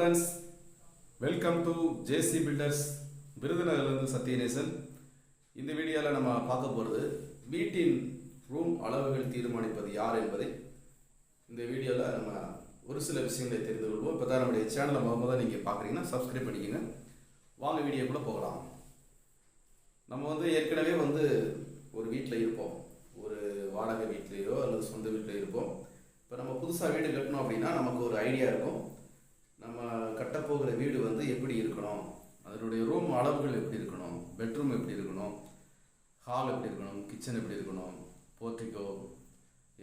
Friends welcome to JC builders விருதுநகர்லேருந்து Sathyanesan. இந்த வீடியோவில் நம்ம பார்க்க போகிறது வீட்டின் ரூம் அளவுகள் தீர்மானிப்பது யார் என்பதை. இந்த வீடியோவில் நம்ம ஒரு சில விஷயங்களை தெரிந்து கொள்வோம். இப்போ தான் நம்முடைய சேனலை முத முதல் நீங்கள் பார்க்குறீங்கன்னா சப்ஸ்கிரைப் பண்ணிக்கோங்க. வாங்க வீடியோக்குள்ளே போகலாம். நம்ம வந்து ஏற்கனவே வந்து ஒரு வீட்டில் இருப்போம். ஒரு வாடகை வீட்லேயோ அல்லது சொந்த வீட்டில் இருப்போம். இப்போ நம்ம புதுசாக வீடு கட்டணும் அப்படின்னா நமக்கு ஒரு ஐடியா இருக்கும். நம்ம கட்டப்போகிற வீடு வந்து எப்படி இருக்கணும்? அதனுடைய ரூம் அளவுகள் எப்படி இருக்கணும்? பெட்ரூம் எப்படி இருக்கணும்? ஹால் எப்படி இருக்கணும்? கிச்சன் எப்படி இருக்கணும்? போர்ட்டிக்கோ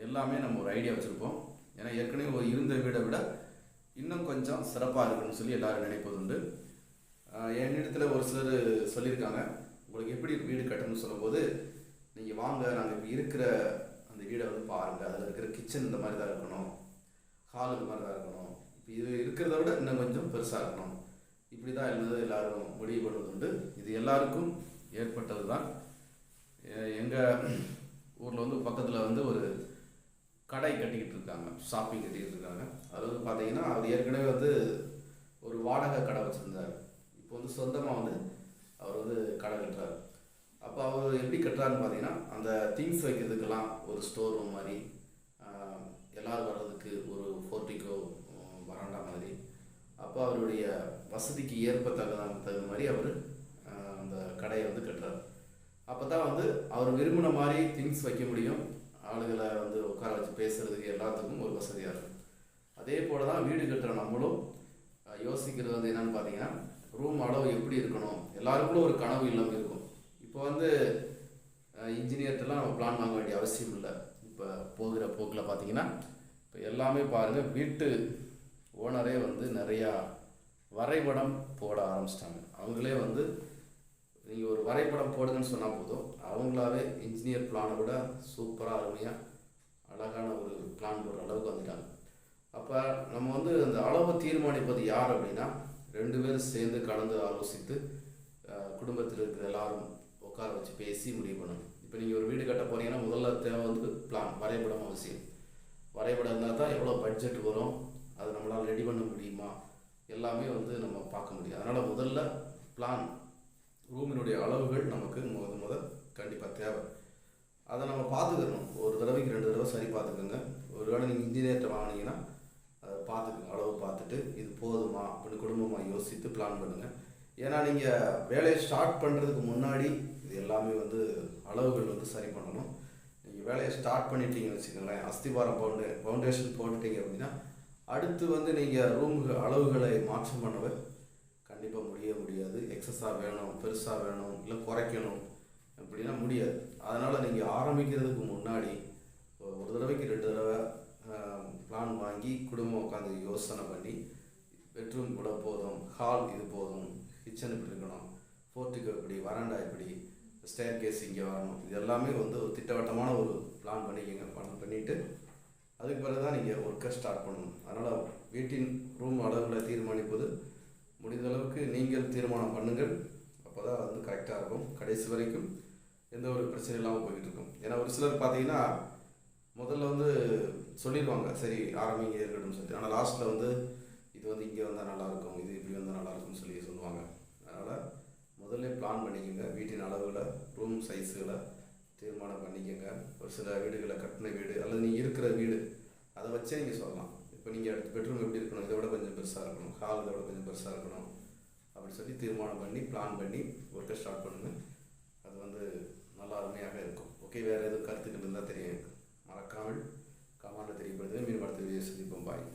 எல்லாமே நம்ம ஒரு ஐடியா வச்சுருப்போம். ஏன்னா ஏற்கனவே ஒரு இருந்த வீடை விட இன்னும் கொஞ்சம் சிறப்பாக இருக்கணும்னு சொல்லி எல்லோரும் நினைப்பது உண்டு. என்னிடத்தில் ஒரு சிலர் சொல்லியிருக்காங்க. உங்களுக்கு எப்படி வீடு கட்டணும்னு சொல்லும்போது நீங்கள் வாங்க நாங்கள் இப்போ இருக்கிற அந்த வீடை வந்து பாருங்கள் அதில் இருக்கிற கிச்சன் இந்த மாதிரி தான் இருக்கணும். ஹால் இந்த மாதிரி தான் இருக்கணும். இது இருக்கிறத விட இன்னும் கொஞ்சம் பெருசாக இருக்கணும். இப்படி தான் இருந்தது எல்லாரும் முடிவு பண்ணுவதுண்டு. இது எல்லாருக்கும் ஏற்பட்டது தான் எங்கள் ஊரில் வந்து பக்கத்தில் வந்து ஒரு கடை கட்டிக்கிட்டு இருக்காங்க. ஷாப்பிங் கட்டிக்கிட்டு இருக்காங்க. அது வந்து பார்த்தீங்கன்னா அவர் ஏற்கனவே வந்து ஒரு வாடகை கடை வச்சுருந்தார். இப்போ வந்து சொந்தமாக வந்து அவர் வந்து கடை கட்டுறாரு. அப்போ அவர் எப்படி கட்டுறாருன்னு பார்த்தீங்கன்னா அந்த திங்ஸ் வைக்கிறதுக்கெல்லாம் ஒரு ஸ்டோர் ரூம் மாதிரி எல்லோரும் வர்றது மாதிரி. அப்போ அவருடைய வசதிக்கு ஏற்ப தகுந்த தகுந்த மாதிரி அவர் அந்த கடையை வந்து கட்டுறாரு. அப்போ தான் வந்து அவர் விரும்பின மாதிரி திங்ஸ் வைக்க முடியும். ஆளுகளை வந்து உட்கார வச்சு பேசுகிறதுக்கு எல்லாத்துக்கும் ஒரு வசதியாக இருக்கும். அதே போல் தான் வீடு கட்டுற நம்மளும் யோசிக்கிறது வந்து என்னன்னு பார்த்தீங்கன்னா ரூம் அளவு எப்படி இருக்கணும்? எல்லாருக்கும் ஒரு கனவு இல்லாமல் இருக்கும். இப்போ வந்து இன்ஜினியர்கிட்டலாம் நம்ம பிளான் வாங்க வேண்டிய அவசியம் இல்லை. இப்போ போகிற போக்கில் பார்த்தீங்கன்னா இப்போ எல்லாமே பாருங்கள் வீட்டு ஓனரே வந்து நிறையா வரைபடம் போட ஆரம்பிச்சிட்டாங்க. அவங்களே வந்து நீங்கள் ஒரு வரைபடம் போடுங்கன்னு சொன்னால் போதும். அவங்களாவே இன்ஜினியர் பிளானை விட சூப்பராக அருமையாக அழகான ஒரு பிளான் போடுற அளவுக்கு வந்துட்டாங்க. அப்போ நம்ம வந்து அந்த அளவை தீர்மானிப்பது யார் அப்படின்னா ரெண்டு பேரும் சேர்ந்து கலந்து ஆலோசித்து குடும்பத்தில் இருக்கிற எல்லாரும் உட்கார வச்சு பேசி முடிவு பண்ணணும். இப்போ நீங்கள் ஒரு வீடு கட்ட போகிறீங்கன்னா முதல்ல தேவை வந்து பிளான் வரைபடம் அவசியம். வரைபடம் இருந்தால் தான் எவ்வளோ பட்ஜெட் வரும் அதை நம்மளால் ரெடி பண்ண முடியுமா? எல்லாமே வந்து நம்ம பார்க்க முடியும். அதனால் முதல்ல பிளான் ரூமினுடைய அளவுகள் நமக்கு முத முத கண்டிப்பாக தேவை. அதை நம்ம பார்த்துக்கணும். ஒரு தடவைக்கு ரெண்டு தடவை சரி பார்த்துக்கோங்க. ஒரு வேளை நீங்கள் இன்ஜினியர்கிட்ட வாங்கினீங்கன்னா அதை பார்த்துக்கோங்க. அளவு பார்த்துட்டு இது போதுமா அப்படின்னு குடும்பமாக யோசித்து பிளான் பண்ணுங்கள் ஏன்னா நீங்கள் வேலையை ஸ்டார்ட் பண்ணுறதுக்கு முன்னாடி இது எல்லாமே வந்து அளவுகள் வந்து சரி பண்ணணும். நீங்கள் வேலையை ஸ்டார்ட் பண்ணிட்டீங்கன்னு வச்சுக்கோங்களேன் அஸ்திபாரம் பவுண்டே ஃபவுண்டேஷன் போட்டுட்டீங்க அப்படின்னா அடுத்து வந்து நீங்கள் ரூம் அளவுகளை மாற்றம் பண்ணவே. கண்டிப்பாக முடிய முடியாது. எக்ஸஸாக வேணும் பெருசாக வேணும் இல்லை குறைக்கணும் அப்படின்னா முடியாது. அதனால் நீங்கள் ஆரம்பிக்கிறதுக்கு முன்னாடி ஒரு தடவைக்கு ரெண்டு தடவை பிளான் வாங்கி குடும்பம் உட்காந்து யோசனை பண்ணி பெட்ரூம் கூட போதும் ஹால் இது போதும் கிச்சன் இப்படி இருக்கணும் போர்ட்டிகோ இப்படி வராண்டா இப்படி ஸ்டேர் கேஸ் இங்கே வரணும் இது எல்லாமே வந்து ஒரு திட்டவட்டமான ஒரு பிளான் பண்ணிக்கோங்க பிளான் பண்ணிவிட்டு அதுக்கு பிறகு தான் நீங்கள் ஒர்க்கை ஸ்டார்ட் பண்ணணும். அதனால் வீட்டின் ரூம் அளவுகளை தீர்மானிப்பது முடிந்த அளவுக்கு நீங்கள் தீர்மானம் பண்ணுங்கள். அப்போ தான் வந்து கரெக்டாக இருக்கும். கடைசி வரைக்கும் எந்த ஒரு பிரச்சனையும் இல்லாமல் போய்கிட்டு இருக்கும். ஏன்னா ஒரு சிலர் பார்த்தீங்கன்னா முதல்ல வந்து சொல்லிடுவாங்க சரி ஆரம்பிங்க இருக்கட்டும் சொல்லி ஆனால் லாஸ்ட்டில் வந்து இது வந்து இங்கே வந்தால் நல்லாயிருக்கும் இது இப்படி வந்தால் நல்லாயிருக்கும்னு சொல்லி சொல்லுவாங்க. அதனால் முதல்ல பிளான் பண்ணிக்கோங்க. வீட்டின் அளவுகளை ரூம் சைஸுகளை தீர்மானம் பண்ணிக்கோங்க. ஒரு சில வீடுகளை கட்டின வீடு அல்லது நீங்கள் இருக்கிற வீடு அதை வச்சே நீங்கள் சொல்லலாம். இப்போ நீங்கள் அடுத்த பெட்ரூம் எப்படி இருக்கணும் இதை விட கொஞ்சம் பெருசாக இருக்கணும் ஹால் இதை விட கொஞ்சம் பெருசாக இருக்கணும் அப்படின்னு சொல்லி தீர்மானம் பண்ணி பிளான் பண்ணி ஒர்க்கை ஸ்டார்ட் பண்ணுங்கள் அது வந்து நல்லா அருமையாக இருக்கும். ஓகே வேறு எதுவும் கருத்துக்கள் இருந்தால் தெரியும் மறக்காமல் கமாண்டில் தெரியப்படுது மீன் படத்தை சந்திப்போம். பாய்